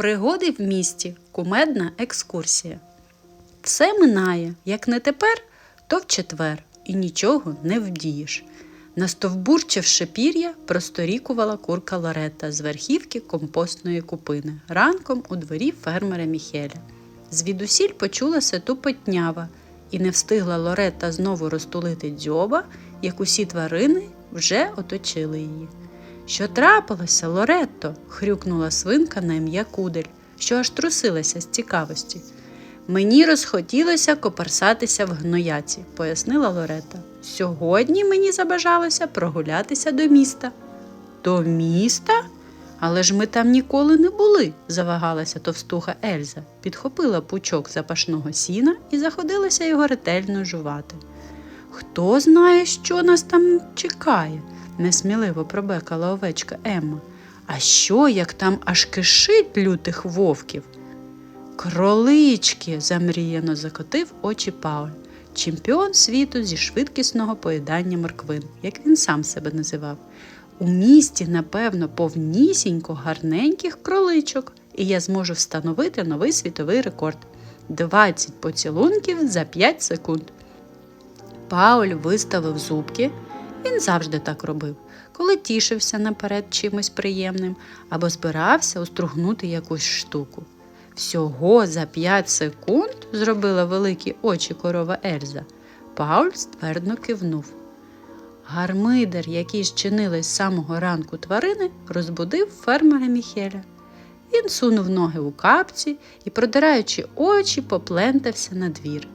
Пригоди в місті. Кумедна екскурсія. Все минає, як не тепер, то в четвер, і нічого не вдієш. Настовбурчивши пір'я, просторікувала курка Лоретта з верхівки компостної купини ранком у дворі фермера Міхеля. Звідусіль почулася тупотнява, і не встигла Лоретта знову розтулити дзьоба, як усі тварини вже оточили її. Що трапилося, Лоретто? хрюкнула свинка на ім'я Кудель, що аж трусилася з цікавості. Мені розхотілося коперсатися в гнояці, пояснила Лорета. Сьогодні мені забажалося прогулятися до міста. До міста? Але ж ми там ніколи не були, завагалася товстуха Ельза, підхопила пучок запашного сіна і заходилася його ретельно жувати. Хто знає, що нас там чекає? несміливо пробекала овечка Емма. А що, як там аж кишить лютих вовків? Кролички, замріяно закотив очі Пауль, чемпіон світу зі швидкісного поїдання морквин, як він сам себе називав. У місті, напевно, повнісінько гарненьких кроличок, і я зможу встановити новий світовий рекорд 20 поцілунків за 5 секунд. Пауль виставив зубки. Він завжди так робив, коли тішився наперед чимось приємним або збирався устругнути якусь штуку. Всього за 5 секунд зробила великі очі корова Ельза. Пауль ствердно кивнув. Гармидер, який щинили з самого ранку тварини, розбудив фермера Міхеля. Він сунув ноги у капці і, продираючи очі, поплентався на двір.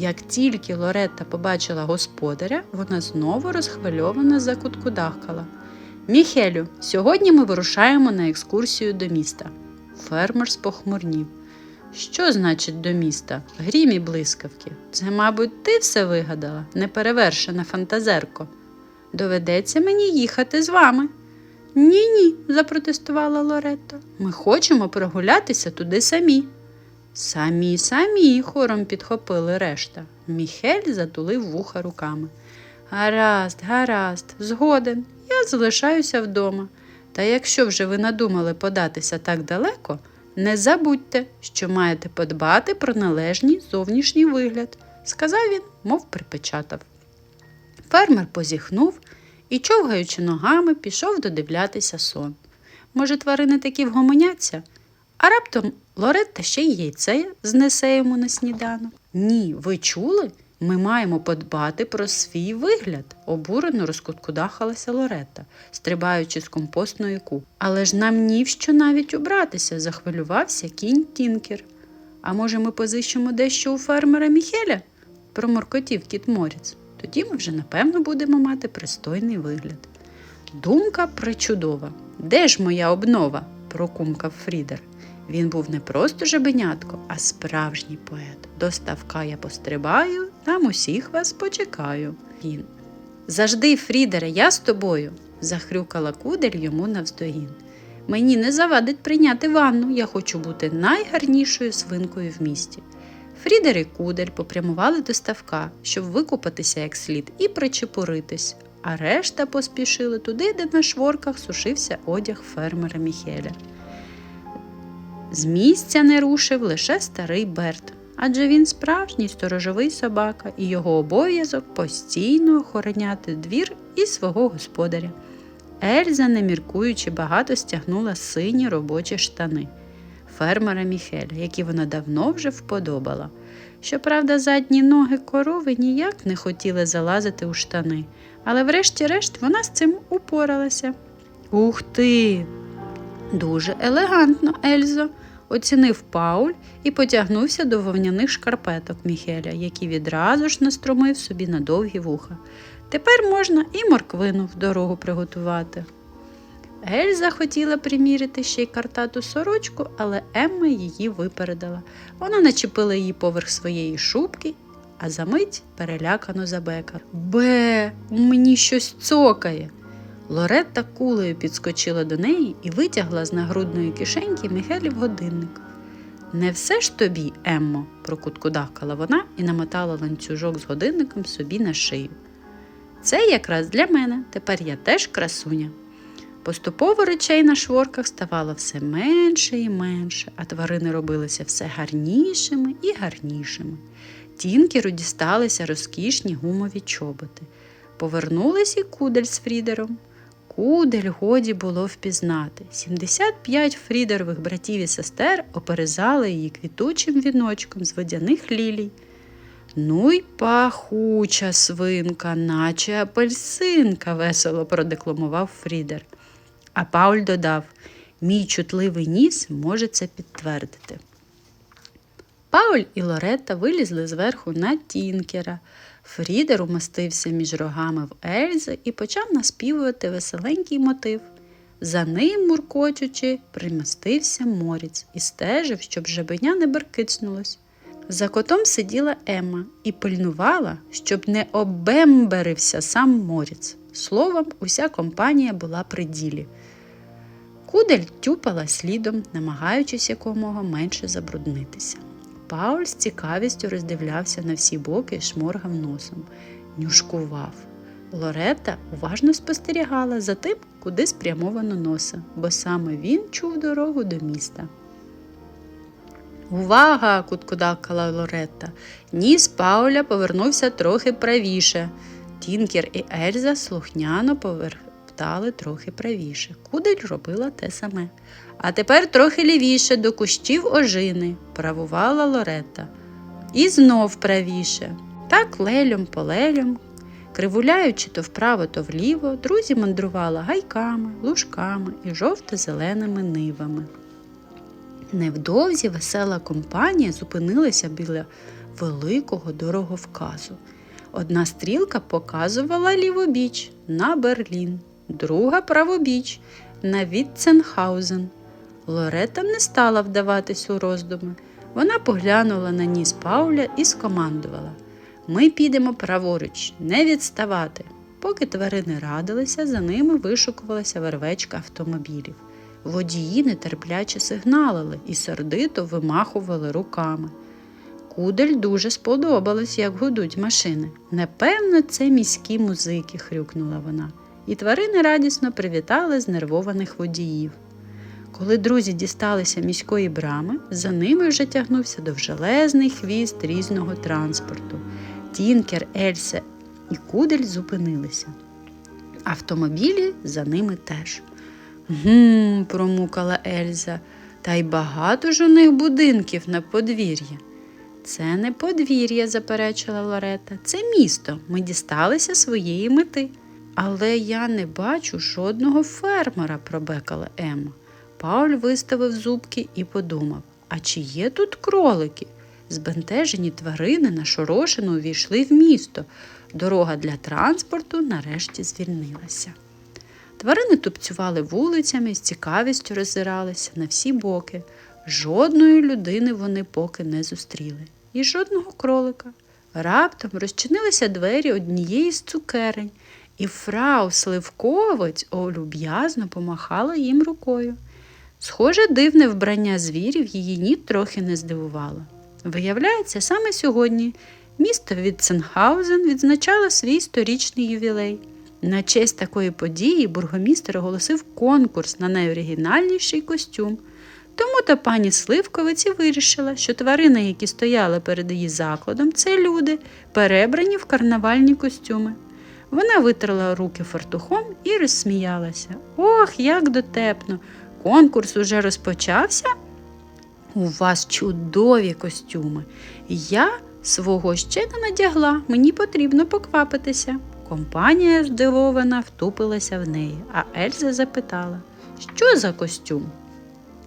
Як тільки Лоретта побачила господаря, вона знову розхвильовано закуткудахкала. Міхелю, сьогодні ми вирушаємо на екскурсію до міста. Фермер спохмурнів. Що значить до міста? Грім і блискавки. Це, мабуть, ти все вигадала, неперевершена фантазерко. Доведеться мені їхати з вами. Ні, ні, запротестувала Лоретта. Ми хочемо прогулятися туди самі. Самі, самі, хором підхопили решта. Міхель затулив вуха руками. Гаразд, гаразд, згоден, я залишаюся вдома. Та якщо вже ви надумали податися так далеко, не забудьте, що маєте подбати про належний зовнішній вигляд, сказав він, мов припечатав. Фермер позіхнув і, човгаючи ногами, пішов додивлятися сон. Може, тварини такі вгомоняться? А раптом Лоретта ще й яйце знесе йому на сніданок. Ні, ви чули? Ми маємо подбати про свій вигляд, обурено розкуткудахалася Лоретта, стрибаючи з компостної куб. Але ж нам ні в що навіть убратися, захвилювався кінь Тінкер. А може, ми позичимо дещо у фермера Міхеля? проморкотів кіт Моріц. Тоді ми вже напевно будемо мати пристойний вигляд. Думка причудова. Де ж моя обнова? прокумкав Фрідер. Він був не просто жабенятко, а справжній поет. До ставка я пострибаю, там усіх вас почекаю. Він. Завжди, Фрідере, я з тобою, захрюкала кудель йому навздогін. Мені не завадить прийняти ванну, я хочу бути найгарнішою свинкою в місті. Фрідер і кудель попрямували до ставка, щоб викупатися як слід і причепуритись, а решта поспішили туди, де на шворках сушився одяг фермера Міхеля. З місця не рушив лише старий Берт, адже він справжній сторожовий собака, і його обов'язок постійно охороняти двір і свого господаря. Ельза, не міркуючи, багато стягнула сині робочі штани фермера Міхеля, які вона давно вже вподобала. Щоправда, задні ноги корови ніяк не хотіли залазити у штани, але врешті-решт вона з цим упоралася. Ух ти! Дуже елегантно, Ельзо, оцінив Пауль і потягнувся до вовняних шкарпеток Міхеля, які відразу ж настромив собі на довгі вуха. Тепер можна і морквину в дорогу приготувати. Ельза хотіла примірити ще й картату сорочку, але Емма її випередила. Вона начепила її поверх своєї шубки, а за мить перелякано забекала. Бе, мені щось цокає. Лоретта кулею підскочила до неї і витягла з нагрудної кишеньки Михелів годинник. Не все ж тобі, Еммо, прокуткудахкала вона і намотала ланцюжок з годинником собі на шию. Це якраз для мене, тепер я теж красуня. Поступово речей на шворках ставало все менше і менше, а тварини робилися все гарнішими і гарнішими. Тінкеру дісталися розкішні гумові чоботи. Повернулись і кудель з Фрідером. Кудель годі було впізнати. 75 фрідерових братів і сестер оперезали її квітучим віночком з водяних лілій. Ну й пахуча свинка, наче апельсинка, весело продекламував Фрідер. А Пауль додав: мій чутливий ніс може це підтвердити. Пауль і Лоретта вилізли зверху на тінкера. Фрідер умостився між рогами в Ельзи і почав наспівувати веселенький мотив. За ним, муркочучи, примостився моріць і стежив, щоб жабеня не беркицнулось. За котом сиділа Емма і пильнувала, щоб не обемберився сам моріць. Словом, уся компанія була при ділі. Кудель тюпала слідом, намагаючись якомога менше забруднитися. Пауль з цікавістю роздивлявся на всі боки і шморгав носом, нюшкував. Лоретта уважно спостерігала за тим, куди спрямовано носа, бо саме він чув дорогу до міста. Увага! куткудакала Лоретта. Ніс Пауля повернувся трохи правіше. Тінкер і Ельза слухняно повертали трохи правіше. Кудель робила те саме. А тепер трохи лівіше до кущів ожини, правувала Лоретта. І знов правіше. Так лелем по лелям, кривуляючи то вправо, то вліво, друзі мандрували гайками, лужками і жовто-зеленими нивами. Невдовзі весела компанія зупинилася біля великого дороговказу. Одна стрілка показувала лівобіч на Берлін, друга правобіч на Вітценхаузен. Лорета не стала вдаватись у роздуми. Вона поглянула на ніс Пауля і скомандувала Ми підемо праворуч, не відставати. Поки тварини радилися, за ними вишукувалася вервечка автомобілів. Водії нетерпляче сигналили і сердито вимахували руками. Кудель дуже сподобалось, як гудуть машини. Непевно, це міські музики, хрюкнула вона, і тварини радісно привітали знервованих водіїв. Коли друзі дісталися міської брами, за ними вже тягнувся довжелезний хвіст різного транспорту. Тінкер, Ельса і Кудель зупинилися. Автомобілі за ними теж. Гм, промукала Ельза, та й багато ж у них будинків на подвір'ї. Це не подвір'я, заперечила Лорета, це місто. Ми дісталися своєї мети. Але я не бачу жодного фермера, пробекала Емма. Пауль виставив зубки і подумав: а чи є тут кролики? Збентежені тварини нашорошено увійшли в місто. Дорога для транспорту нарешті звільнилася. Тварини тупцювали вулицями з цікавістю роззиралися на всі боки. Жодної людини вони поки не зустріли, і жодного кролика. Раптом розчинилися двері однієї з цукерень, і фрау Сливковець олюб'язно помахала їм рукою. Схоже, дивне вбрання звірів її ні трохи не здивувало. Виявляється, саме сьогодні місто Вітценхаузен відзначало свій сторічний ювілей. На честь такої події бургомістр оголосив конкурс на найоригінальніший костюм. Тому та пані Сливковиці вирішила, що тварини, які стояли перед її закладом, це люди, перебрані в карнавальні костюми. Вона витерла руки фартухом і розсміялася. Ох, як дотепно! Конкурс уже розпочався? У вас чудові костюми. Я свого ще не надягла, мені потрібно поквапитися. Компанія здивована втупилася в неї, а Ельза запитала, що за костюм?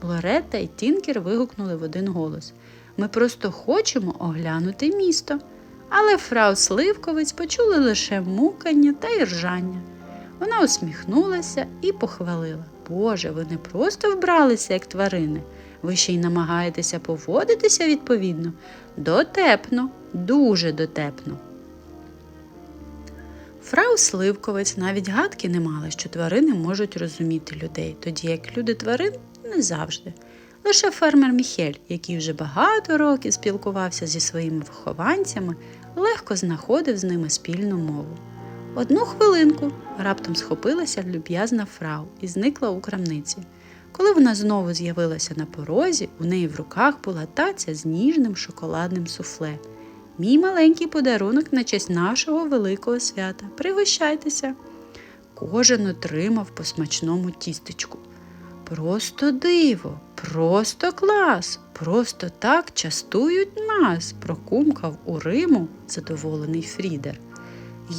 Лоретта і Тінкер вигукнули в один голос. Ми просто хочемо оглянути місто. Але фрау Сливковець почули лише мукання та іржання. Вона усміхнулася і похвалила. Боже, ви не просто вбралися, як тварини, ви ще й намагаєтеся поводитися відповідно. Дотепно, дуже дотепно. Фрау Сливковець навіть гадки не мала, що тварини можуть розуміти людей, тоді як люди тварин не завжди. Лише фермер Міхель, який вже багато років спілкувався зі своїми вихованцями, легко знаходив з ними спільну мову. Одну хвилинку раптом схопилася люб'язна фрау і зникла у крамниці. Коли вона знову з'явилася на порозі, у неї в руках була таця з ніжним шоколадним суфле. Мій маленький подарунок на честь нашого великого свята. Пригощайтеся. Кожен отримав по смачному тістечку. Просто диво, просто клас, просто так частують нас, прокумкав у Риму задоволений Фрідер.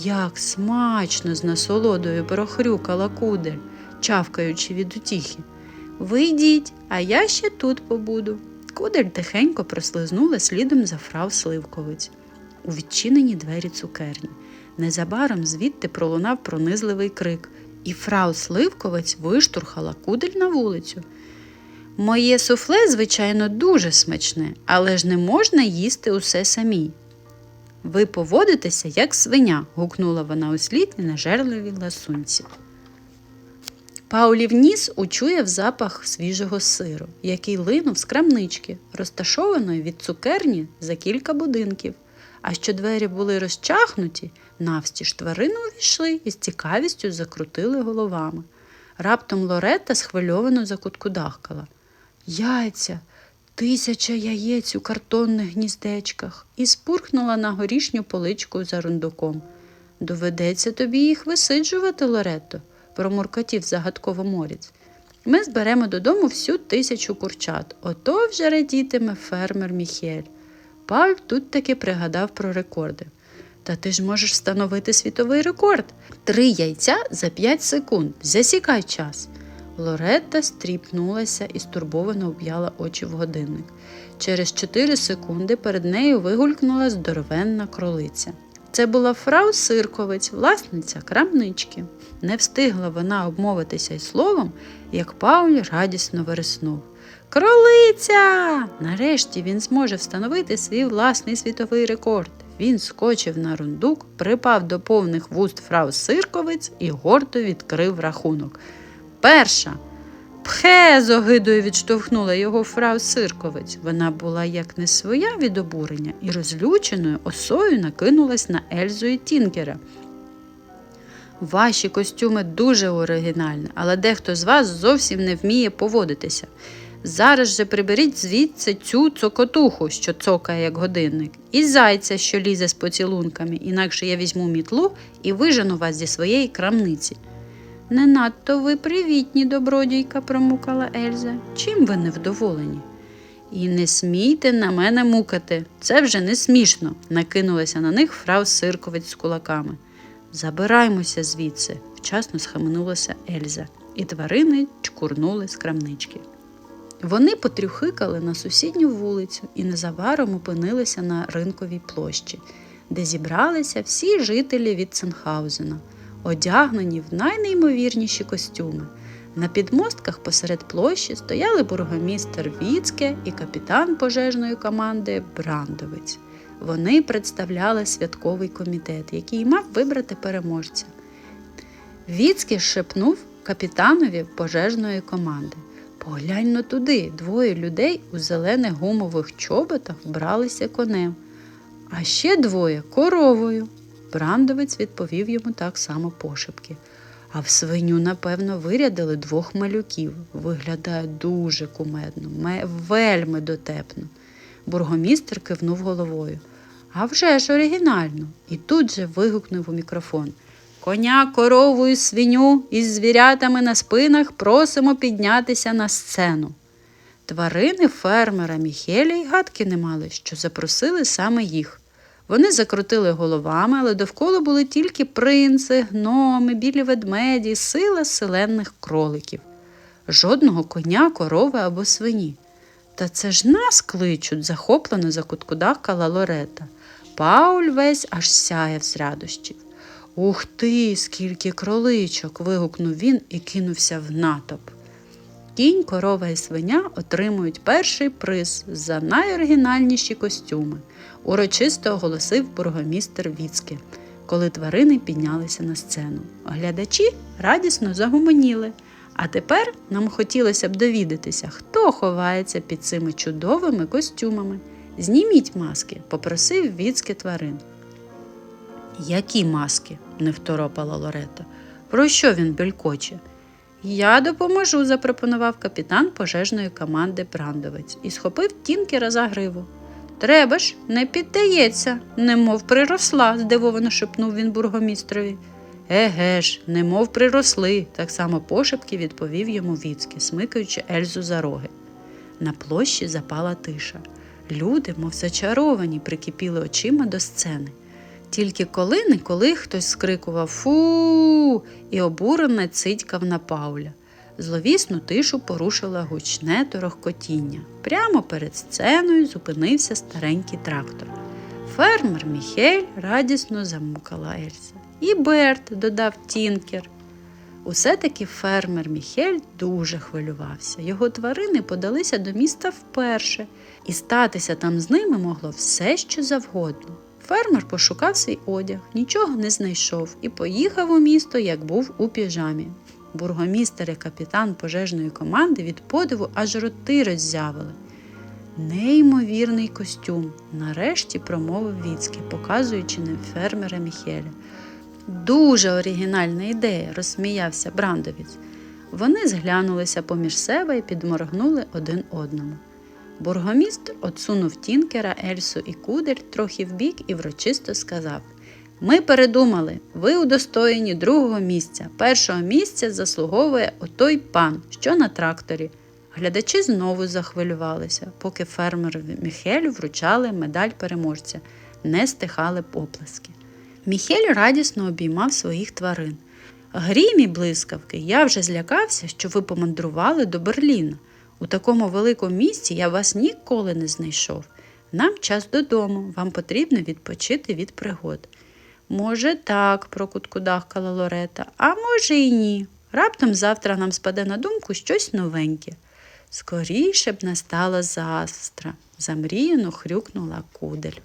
Як смачно з насолодою прохрюкала кудель, чавкаючи від утіхи. Ви йдіть, а я ще тут побуду. Кудель тихенько прослизнула слідом за фрау Сливковиць у відчинені двері цукерні. Незабаром звідти пролунав пронизливий крик, і фрау Сливковець виштурхала кудель на вулицю. Моє суфле, звичайно, дуже смачне, але ж не можна їсти усе самій. Ви поводитеся, як свиня, гукнула вона услід і нажерливій ласунці. Паулів ніс учуяв запах свіжого сиру, який линув з крамнички, розташованої від цукерні за кілька будинків. А що двері були розчахнуті, навстіж тварини увійшли і з цікавістю закрутили головами. Раптом Лоретта схвильовано закуткудахкала. Яйця, тисяча яєць у картонних гніздечках і спурхнула на горішню поличку за рундуком. Доведеться тобі їх висиджувати, Лоретто, промуркотів загадково моріць. Ми зберемо додому всю тисячу курчат. Ото вже радітиме фермер Міхель. Паль тут таки пригадав про рекорди. Та ти ж можеш встановити світовий рекорд. Три яйця за п'ять секунд. Засікай час. Лоретта стріпнулася і стурбовано об'яла очі в годинник. Через чотири секунди перед нею вигулькнула здоровенна кролиця. Це була фрау Сирковець, власниця крамнички. Не встигла вона обмовитися й словом, як Пауль радісно вереснув. Кролиця! Нарешті він зможе встановити свій власний світовий рекорд. Він скочив на рундук, припав до повних вуст фрау Сирковець і гордо відкрив рахунок. Перша. Пхе, з огидою відштовхнула його фрау Сирковець. Вона була як не своя від обурення і розлюченою осою накинулась на Ельзу і Тінкера. Ваші костюми дуже оригінальні, але дехто з вас зовсім не вміє поводитися. Зараз же приберіть звідси цю цокотуху, що цокає як годинник, і зайця, що лізе з поцілунками, інакше я візьму мітлу і вижену вас зі своєї крамниці. Не надто ви привітні, добродійка, промукала Ельза. Чим ви невдоволені? І не смійте на мене мукати. Це вже не смішно, накинулася на них фрау Сирковець з кулаками. Забираймося звідси, вчасно схаменулася Ельза, і тварини чкурнули з крамнички. Вони потрюхикали на сусідню вулицю і незабаром опинилися на ринковій площі, де зібралися всі жителі від Ценхаузена, одягнені в найнеймовірніші костюми. На підмостках посеред площі стояли бургомістер Віцке і капітан пожежної команди Брандовець. Вони представляли святковий комітет, який мав вибрати переможця. Віцке шепнув капітанові пожежної команди. Поглянь но туди, двоє людей у зелених гумових чоботах вбралися конем, а ще двоє коровою. Брандовець відповів йому так само пошепки. А в свиню, напевно, вирядили двох малюків. Виглядає дуже кумедно, вельми дотепно. Бургомістр кивнув головою. А вже ж оригінально. І тут же вигукнув у мікрофон. Коня, корову і свиню із звірятами на спинах просимо піднятися на сцену. Тварини фермера Міхеля й гадки не мали, що запросили саме їх. Вони закрутили головами, але довкола були тільки принци, гноми, білі ведмеді, сила селенних кроликів. Жодного коня, корови або свині. Та це ж нас кличуть, захоплено закуткудахкала Лорета. Пауль весь аж сяяв з радощів. Ух ти, скільки кроличок. вигукнув він і кинувся в натовп. Кінь, корова і свиня отримують перший приз за найоригінальніші костюми, урочисто оголосив бургомістер Віцке, коли тварини піднялися на сцену. Глядачі радісно загуманіли. А тепер нам хотілося б довідатися, хто ховається під цими чудовими костюмами. Зніміть маски, попросив Віцке тварин. Які маски? Не второпала Лорета. Про що він белькоче? Я допоможу, запропонував капітан пожежної команди Брандовець і схопив Тінкера за гриву. Треба ж, не піддається, немов приросла, здивовано шепнув він бургомістрові. Еге ж, немов приросли, так само пошепки відповів йому Віцки, смикаючи Ельзу за роги. На площі запала тиша. Люди, мов зачаровані, прикипіли очима до сцени. Тільки коли-неколи хтось скрикував Фу. і обурено цитькав на Пауля. Зловісну тишу порушила гучне торохкотіння. Прямо перед сценою зупинився старенький трактор. Фермер Міхель радісно замукала Ельза. І Берт, додав Тінкер. Усе таки фермер Міхель дуже хвилювався. Його тварини подалися до міста вперше, і статися там з ними могло все, що завгодно. Фермер пошукав свій одяг, нічого не знайшов і поїхав у місто, як був у піжамі. Бургомістер і капітан пожежної команди від подиву аж роти роззявили. Неймовірний костюм, нарешті промовив Віцький, показуючи на фермера Міхеля. Дуже оригінальна ідея, розсміявся Брандовець. Вони зглянулися поміж себе і підморгнули один одному. Бургомістр отсунув Тінкера, Ельсу і Кудель трохи вбік і врочисто сказав: Ми передумали, ви удостоєні другого місця. Першого місця заслуговує отой пан, що на тракторі. Глядачі знову захвилювалися, поки фермерові Міхелю вручали медаль переможця, не стихали поплески. Міхель радісно обіймав своїх тварин. Грім і блискавки, я вже злякався, що ви помандрували до Берліна. У такому великому місці я вас ніколи не знайшов. Нам час додому, вам потрібно відпочити від пригод. Може, так, прокуткудахкала Лорета, а може й ні. Раптом завтра нам спаде на думку щось новеньке. Скоріше б настала завтра, замріяно хрюкнула кудель.